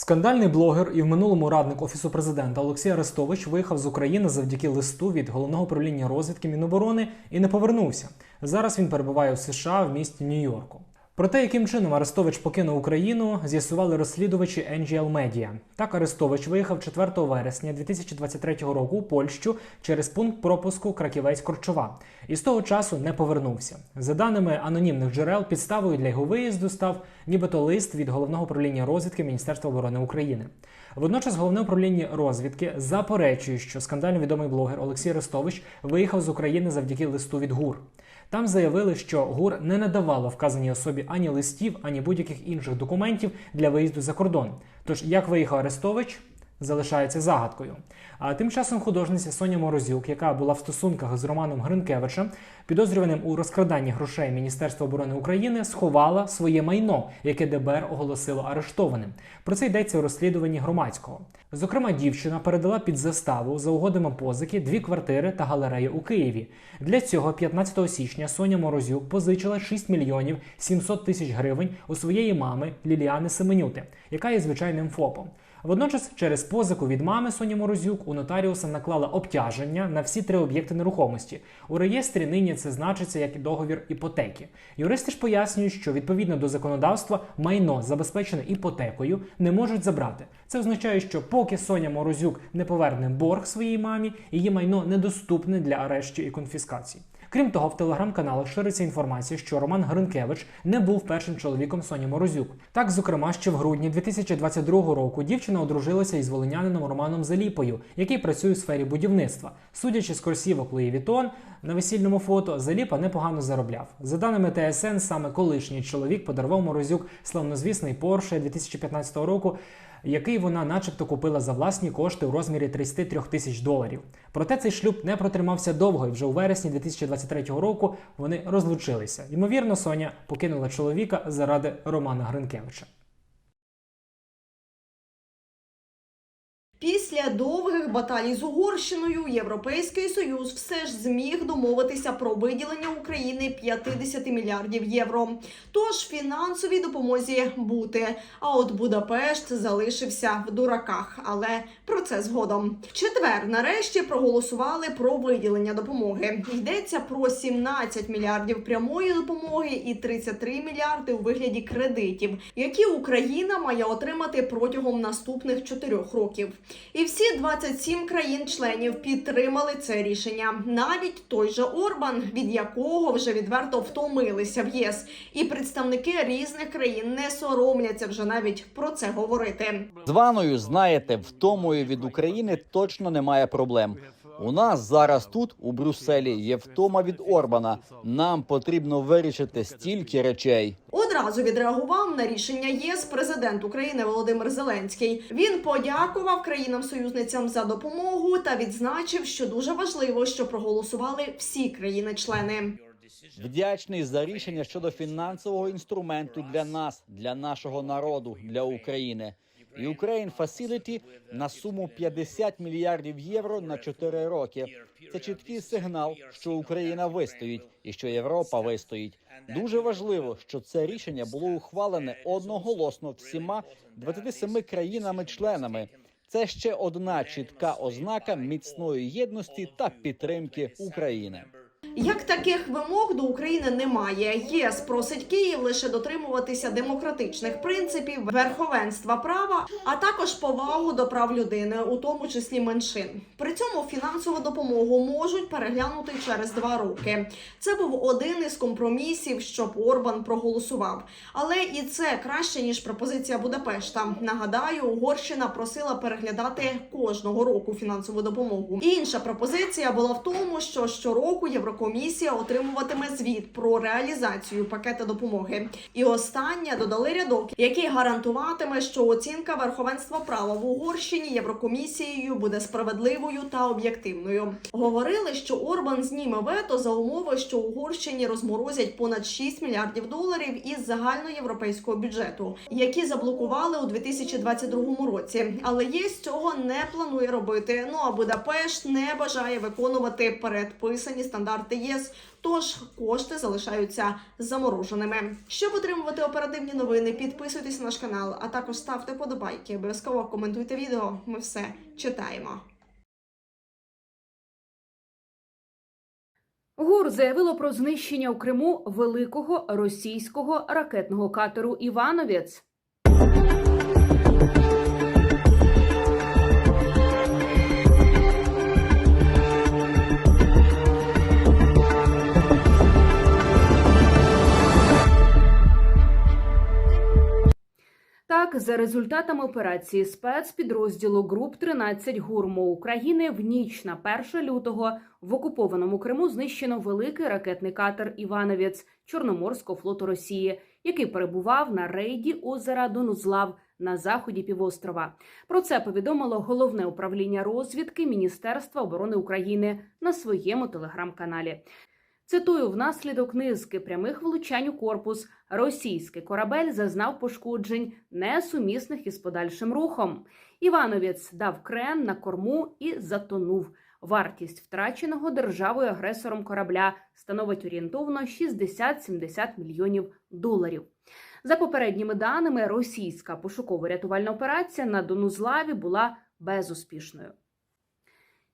Скандальний блогер і в минулому радник офісу президента Олексій Арестович виїхав з України завдяки листу від головного управління розвідки Міноборони і не повернувся. Зараз він перебуває у США в місті Нью-Йорку. Про те, яким чином Арестович покинув Україну, з'ясували розслідувачі NGL Media. Так, Арестович виїхав 4 вересня 2023 року у Польщу через пункт пропуску Краківець-Корчова і з того часу не повернувся. За даними анонімних джерел, підставою для його виїзду став нібито лист від головного управління розвідки Міністерства оборони України. Водночас головне управління розвідки заперечує, що скандально відомий блогер Олексій Арестович виїхав з України завдяки листу від ГУР. Там заявили, що ГУР не надавало вказаній особі ані листів, ані будь-яких інших документів для виїзду за кордон. Тож як виїхав Арестович, залишається загадкою. А тим часом художниця Соня Морозюк, яка була в стосунках з Романом Гринкевичем, підозрюваним у розкраданні грошей Міністерства оборони України, сховала своє майно, яке ДБР оголосило арештованим. Про це йдеться у розслідуванні громадського. Зокрема, дівчина передала під заставу за угодами позики дві квартири та галерею у Києві. Для цього 15 січня Соня Морозюк позичила 6 мільйонів 700 тисяч гривень у своєї мами Ліліани Семенюти, яка є звичайним ФОПом. Водночас, через позику від мами Соні Морозюк у нотаріуса наклала обтяження на всі три об'єкти нерухомості. У реєстрі нині це значиться як договір іпотеки. Юристи ж пояснюють, що відповідно до законодавства майно, забезпечене іпотекою, не можуть забрати. Це означає, що поки Соня Морозюк не поверне борг своїй мамі, її майно недоступне для арештів і конфіскації. Крім того, в телеграм-каналах шириться інформація, що Роман Гринкевич не був першим чоловіком Соні Морозюк. Так, зокрема, ще в грудні 2022 року дівчина одружилася із волинянином Романом Заліпою, який працює у сфері будівництва. Судячи з кросівок Луї Вітон, на весільному фото Заліпа непогано заробляв. За даними ТСН, саме колишній чоловік подарував Морозюк славнозвісний Porsche 2015 року який вона, начебто, купила за власні кошти у розмірі 33 тисяч доларів. Проте цей шлюб не протримався довго, і вже у вересні 2023 року вони розлучилися. Ймовірно, Соня покинула чоловіка заради Романа Гринкевича. Після довгих баталій з Угорщиною Європейський Союз все ж зміг домовитися про виділення України 50 мільярдів євро. Тож фінансовій допомозі бути. А от Будапешт залишився в дураках. Але про це згодом. В четвер нарешті проголосували про виділення допомоги. Йдеться про 17 мільярдів прямої допомоги і 33 мільярди у вигляді кредитів, які Україна має отримати протягом наступних чотирьох років. І всі 27 країн-членів підтримали це рішення. Навіть той же Орбан, від якого вже відверто втомилися в ЄС, і представники різних країн не соромляться вже навіть про це говорити. Званою, знаєте, втомою від України точно немає проблем. У нас зараз тут, у Брюсселі, є втома від Орбана. Нам потрібно вирішити стільки речей. Одразу відреагував на рішення єС президент України Володимир Зеленський. Він подякував країнам-союзницям за допомогу та відзначив, що дуже важливо, що проголосували всі країни-члени. Вдячний за рішення щодо фінансового інструменту для нас, для нашого народу, для України. Ukraine Facility на суму 50 мільярдів євро на 4 роки. Це чіткий сигнал, що Україна вистоїть і що Європа вистоїть. Дуже важливо, що це рішення було ухвалене одноголосно всіма 27 країнами-членами. Це ще одна чітка ознака міцної єдності та підтримки України. Як таких вимог до України немає, ЄС просить Київ лише дотримуватися демократичних принципів, верховенства права, а також повагу до прав людини, у тому числі меншин. При цьому фінансову допомогу можуть переглянути через два роки. Це був один із компромісів, що Орбан проголосував. Але і це краще ніж пропозиція Будапешта. Нагадаю, Угорщина просила переглядати кожного року фінансову допомогу. Інша пропозиція була в тому, що щороку Єврокомісія отримуватиме звіт про реалізацію пакета допомоги. І останнє додали рядок, який гарантуватиме, що оцінка верховенства права в Угорщині Єврокомісією буде справедливою та об'єктивною. Говорили, що Орбан зніме вето за умови, що Угорщині розморозять понад 6 мільярдів доларів із загальноєвропейського бюджету, які заблокували у 2022 році. Але ЄС цього не планує робити. Ну а Будапешт не бажає виконувати передписані стандарти стандарти ЄС. Тож кошти залишаються замороженими. Щоб отримувати оперативні новини, підписуйтесь на наш канал, а також ставте подобайки. Обов'язково коментуйте відео. Ми все читаємо. ГУР заявило про знищення у Криму великого російського ракетного катеру Івановець. Так, за результатами операції спецпідрозділу ГРУП 13 ГУРМО України в ніч на 1 лютого в окупованому Криму знищено великий ракетний катер Івановець Чорноморського флоту Росії, який перебував на рейді озера Донузлав на заході півострова. Про це повідомило головне управління розвідки Міністерства оборони України на своєму телеграм-каналі. Цитую, внаслідок низки прямих влучань у корпус російський корабель зазнав пошкоджень, несумісних із подальшим рухом. Івановець дав крен на корму і затонув. Вартість втраченого державою агресором корабля становить орієнтовно 60-70 мільйонів доларів. За попередніми даними, російська пошуково-рятувальна операція на Донузлаві була безуспішною.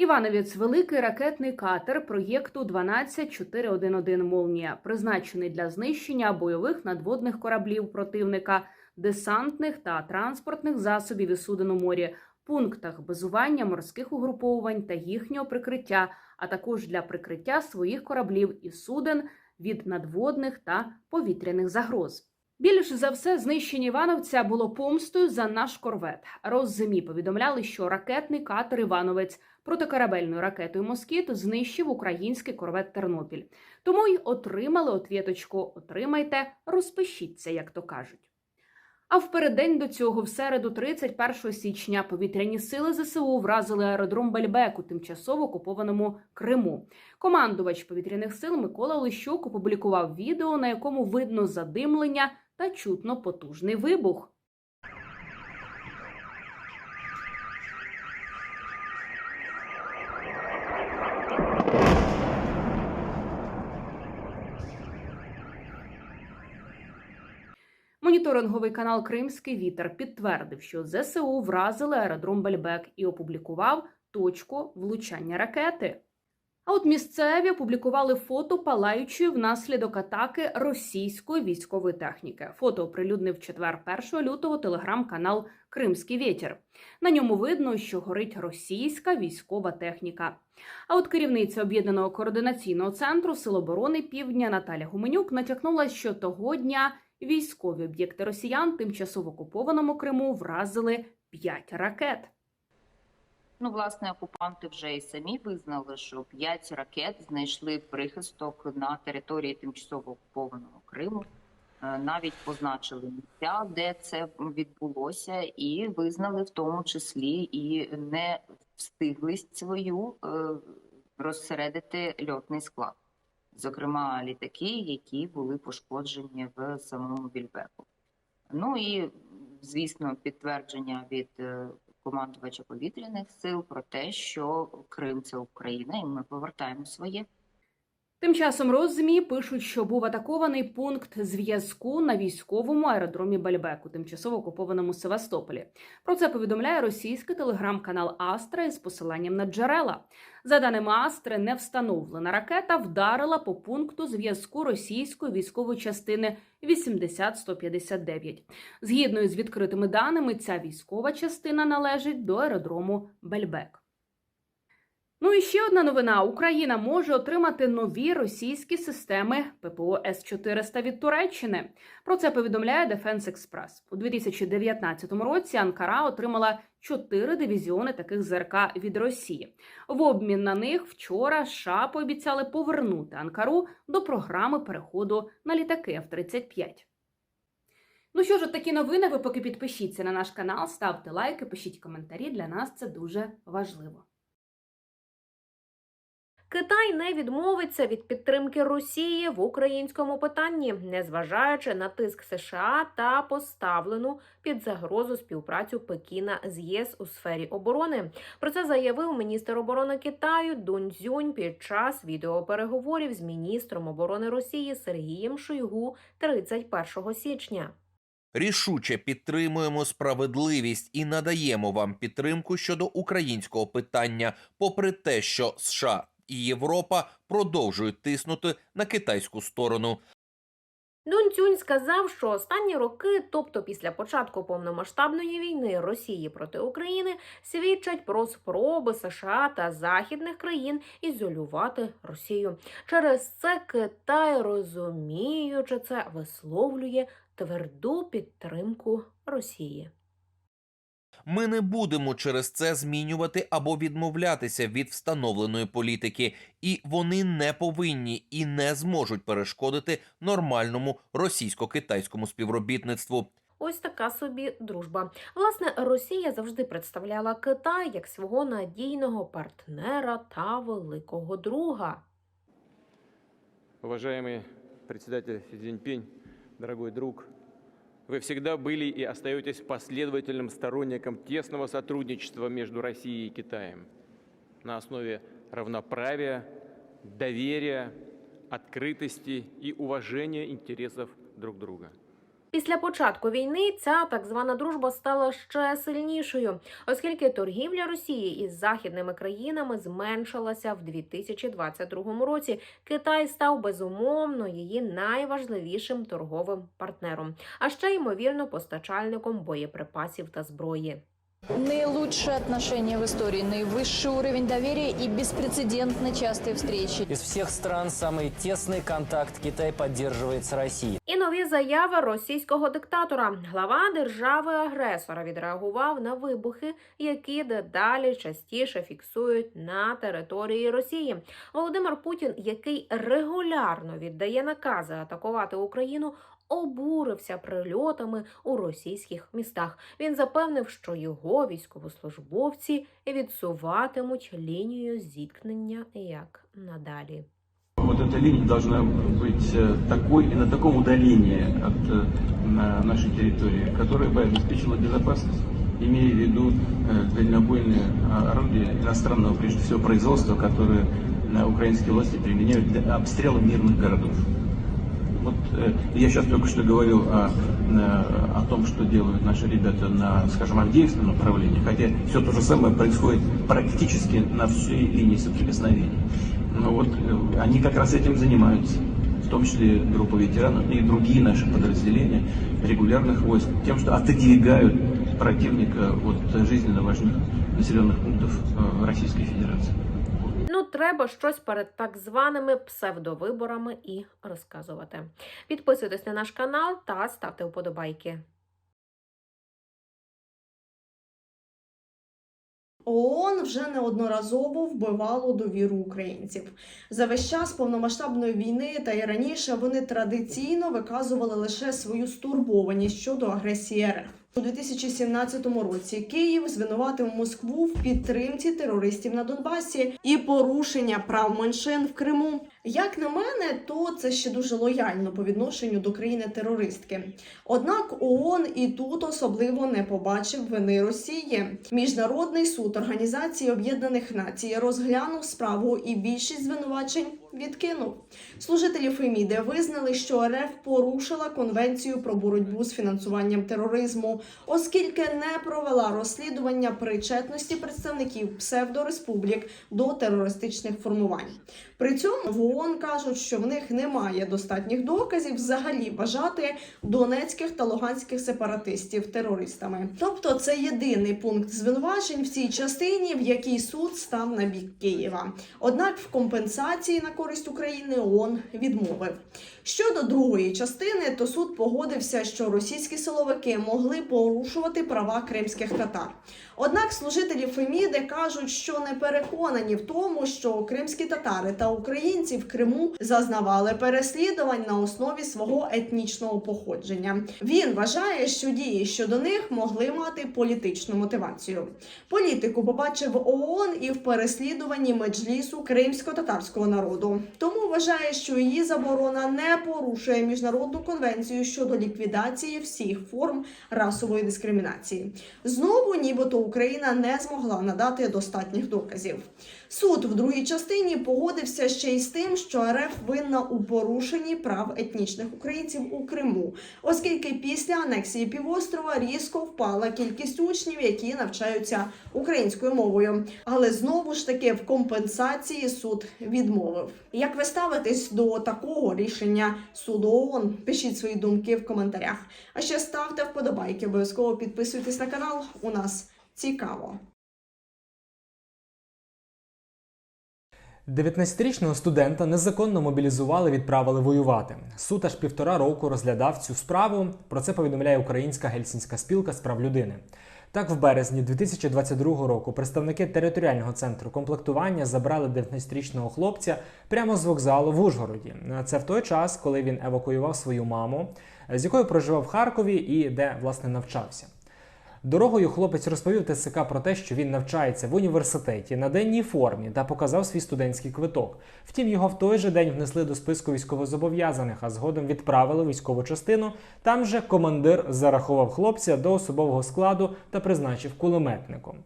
Івановець великий ракетний катер проєкту 12411 Молнія, призначений для знищення бойових надводних кораблів противника, десантних та транспортних засобів і суден у морі, пунктах базування морських угруповувань та їхнього прикриття, а також для прикриття своїх кораблів і суден від надводних та повітряних загроз. Більш за все, знищення Івановця було помстою за наш корвет. Розземі повідомляли, що ракетний катер Івановець протикорабельною ракетою Москіт знищив український корвет Тернопіль. Тому й отримали отвіточку Отримайте, розпишіться, як то кажуть. А впереддень до цього, в середу, 31 січня, повітряні сили ЗСУ вразили аеродром Бельбек у тимчасово окупованому Криму. Командувач повітряних сил Микола Лищук опублікував відео, на якому видно задимлення та чутно потужний вибух. Моніторинговий канал Кримський вітер підтвердив, що ЗСУ вразили аеродром Бельбек і опублікував точку влучання ракети. А от місцеві опублікували фото палаючої внаслідок атаки російської військової техніки. Фото оприлюднив четвер 1 лютого телеграм-канал Кримський вітер. На ньому видно, що горить російська військова техніка. А от керівниця об'єднаного координаційного центру Сил оборони Півдня Наталя Гуменюк натякнула, що того дня військові об'єкти росіян тимчасово окупованому Криму вразили 5 ракет. Ну, власне, окупанти вже і самі визнали, що п'ять ракет знайшли прихисток на території тимчасово окупованого Криму. Е, Навіть позначили місця, де це відбулося, і визнали в тому числі і не встиглість свою е, розсередити льотний склад, зокрема літаки, які були пошкоджені в самому Більбеку. Ну і звісно, підтвердження від е, командувача повітряних сил про те, що Крим це Україна, і ми повертаємо своє. Тим часом роззмі пишуть, що був атакований пункт зв'язку на військовому аеродромі Бальбек у тимчасово окупованому Севастополі. Про це повідомляє російський телеграм-канал Астра із посиланням на джерела. За даними Астри, невстановлена ракета вдарила по пункту зв'язку російської військової частини 80-159. Згідно із відкритими даними, ця військова частина належить до аеродрому Бельбек. Ну і ще одна новина: Україна може отримати нові російські системи ППО С-400 від Туреччини. Про це повідомляє Defense Express. У 2019 році Анкара отримала чотири дивізіони таких ЗРК від Росії. В обмін на них вчора США пообіцяли повернути Анкару до програми переходу на літаки F-35. Ну що ж, от такі новини. Ви поки підпишіться на наш канал, ставте лайки, пишіть коментарі. Для нас це дуже важливо. Китай не відмовиться від підтримки Росії в українському питанні, незважаючи на тиск США та поставлену під загрозу співпрацю Пекіна з ЄС у сфері оборони. Про це заявив міністр оборони Китаю Дун Цзюнь під час відеопереговорів з міністром оборони Росії Сергієм Шойгу 31 січня. Рішуче підтримуємо справедливість і надаємо вам підтримку щодо українського питання, попри те, що США і Європа продовжують тиснути на китайську сторону. Дун Цюнь сказав, що останні роки, тобто після початку повномасштабної війни Росії проти України, свідчать про спроби США та західних країн ізолювати Росію. Через це Китай, розуміючи це, висловлює тверду підтримку Росії. Ми не будемо через це змінювати або відмовлятися від встановленої політики, і вони не повинні і не зможуть перешкодити нормальному російсько-китайському співробітництву. Ось така собі дружба. Власне, Росія завжди представляла Китай як свого надійного партнера та великого друга. Уважаемый председатель Си Цзиньпинь, дорогой друг, вы всегда были и остаетесь последовательным сторонником тесного сотрудничества между Россией и Китаем на основе равноправия, доверия, открытости и уважения интересов друг друга. Після початку війни ця так звана дружба стала ще сильнішою, оскільки торгівля Росії із західними країнами зменшилася в 2022 році. Китай став безумовно її найважливішим торговим партнером, а ще ймовірно постачальником боєприпасів та зброї. Наилучшие отношения в истории, наивысший уровень доверия и беспрецедентно частые встречи. Из всех стран самый тесный контакт Китай поддерживает с Россией. І нові заяви російського диктатора. Глава держави-агресора відреагував на вибухи, які дедалі частіше фіксують на території Росії. Володимир Путін, який регулярно віддає накази атакувати Україну, обурився прильотами у російських містах. Він запевнив, що його військовослужбовці відсуватимуть лінію зіткнення як надалі. Вот эта линия должна быть э, такой и на таком удалении от э, на нашей территории, которая бы обеспечила безопасность, имея в виду э, дальнобойные а, орудия иностранного, прежде всего, производства, которые э, украинские власти применяют для обстрела мирных городов. Вот э, я сейчас только что говорил о, э, о том, что делают наши ребята на, скажем, Авдеевском направлении, хотя все то же самое происходит практически на всей линии соприкосновения. Но вот э, они как раз этим занимаются, в том числе группа ветеранов и другие наши подразделения регулярных войск, тем, что отодвигают противника от жизненно важных населенных пунктов Российской Федерации. Ну, треба щось перед так званими псевдовиборами і розказувати. Підписуйтесь на наш канал та ставте вподобайки. ООН вже неодноразово вбивало довіру українців. За весь час повномасштабної війни та й раніше вони традиційно виказували лише свою стурбованість щодо агресії РФ. У 2017 році Київ звинуватив Москву в підтримці терористів на Донбасі і порушення прав меншин в Криму. Як на мене, то це ще дуже лояльно по відношенню до країни-терористки. Однак ООН і тут особливо не побачив вини Росії. Міжнародний суд Організації Об'єднаних Націй розглянув справу і більшість звинувачень відкинув. Служителі Феміди визнали, що РФ порушила конвенцію про боротьбу з фінансуванням тероризму, оскільки не провела розслідування причетності представників псевдореспублік до терористичних формувань. При цьому в ООН кажуть, що в них немає достатніх доказів взагалі вважати донецьких та луганських сепаратистів терористами. Тобто, це єдиний пункт звинувачень в цій частині, в якій суд став на бік Києва. Однак в компенсації на користь України ООН відмовив. Щодо другої частини, то суд погодився, що російські силовики могли порушувати права кримських татар. Однак служителі Феміди кажуть, що не переконані в тому, що кримські татари та українці в Криму зазнавали переслідувань на основі свого етнічного походження. Він вважає, що дії щодо них могли мати політичну мотивацію. Політику побачив ООН і в переслідуванні меджлісу кримсько-татарського народу. Тому вважає, що її заборона не порушує міжнародну конвенцію щодо ліквідації всіх форм расової дискримінації. Знову, нібито Україна не змогла надати достатніх доказів. Суд в другій частині погодився ще й з тим, що РФ винна у порушенні прав етнічних українців у Криму, оскільки після анексії півострова різко впала кількість учнів, які навчаються українською мовою. Але знову ж таки в компенсації суд відмовив. Як ви ставитесь до такого рішення суду ООН? Пишіть свої думки в коментарях. А ще ставте вподобайки, обов'язково підписуйтесь на канал. У нас цікаво. 19-річного студента незаконно мобілізували, відправили воювати. Суд аж півтора року розглядав цю справу. Про це повідомляє Українська гельсінська спілка з прав людини. Так, в березні 2022 року представники територіального центру комплектування забрали 19-річного хлопця прямо з вокзалу в Ужгороді. Це в той час, коли він евакуював свою маму, з якою проживав в Харкові і де власне навчався. Дорогою хлопець розповів ТСК про те, що він навчається в університеті на денній формі та показав свій студентський квиток. Втім, його в той же день внесли до списку військовозобов'язаних, а згодом відправили військову частину. Там же командир зарахував хлопця до особового складу та призначив кулеметником.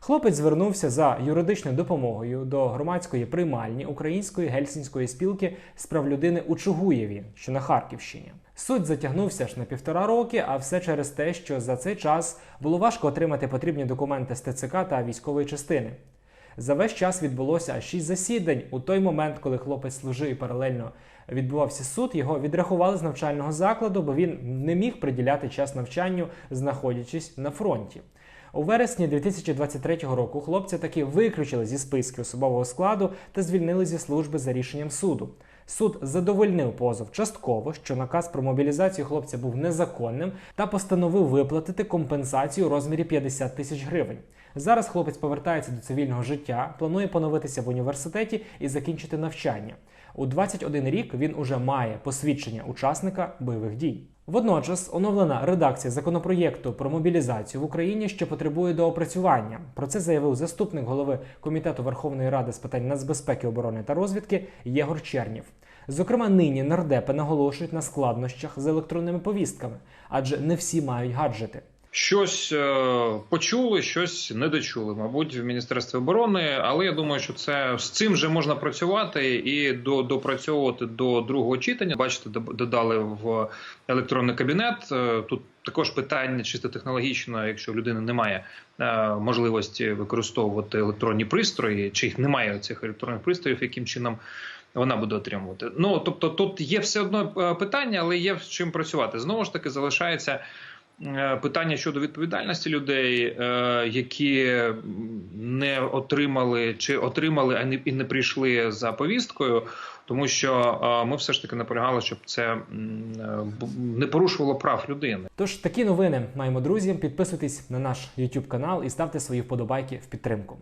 Хлопець звернувся за юридичною допомогою до громадської приймальні Української гельсінської спілки з прав людини у Чугуєві, що на Харківщині. Суд затягнувся аж на півтора роки, а все через те, що за цей час було важко отримати потрібні документи з ТЦК та військової частини. За весь час відбулося шість засідань. У той момент, коли хлопець служив і паралельно відбувався суд, його відрахували з навчального закладу, бо він не міг приділяти час навчанню, знаходячись на фронті. У вересні 2023 року хлопця таки виключили зі списків особового складу та звільнили зі служби за рішенням суду. Суд задовольнив позов частково, що наказ про мобілізацію хлопця був незаконним, та постановив виплатити компенсацію у розмірі 50 тисяч гривень. Зараз хлопець повертається до цивільного життя, планує поновитися в університеті і закінчити навчання. У 21 рік він уже має посвідчення учасника бойових дій. Водночас оновлена редакція законопроєкту про мобілізацію в Україні ще потребує доопрацювання. Про це заявив заступник голови комітету Верховної Ради з питань нацбезпеки, оборони та розвідки Єгор Чернів. Зокрема, нині нардепи наголошують на складнощах з електронними повістками, адже не всі мають гаджети. Щось е, почули, щось не дочули, мабуть, в міністерстві оборони. Але я думаю, що це з цим вже можна працювати і до допрацьовувати до другого читання. Бачите, додали в електронний кабінет. Е, Тут також питання чисто технологічно, якщо в людини немає е, можливості використовувати електронні пристрої, чи їх немає цих електронних пристроїв, яким чином. Вона буде отримувати. Ну тобто, тут є все одно питання, але є з чим працювати. Знову ж таки, залишається питання щодо відповідальності людей, е, які не отримали чи отримали, а не і не прийшли за повісткою, тому що е, ми все ж таки наполягали, щоб це е, не порушувало прав людини. Тож такі новини маємо друзі. Підписуйтесь на наш YouTube канал і ставте свої вподобайки в підтримку.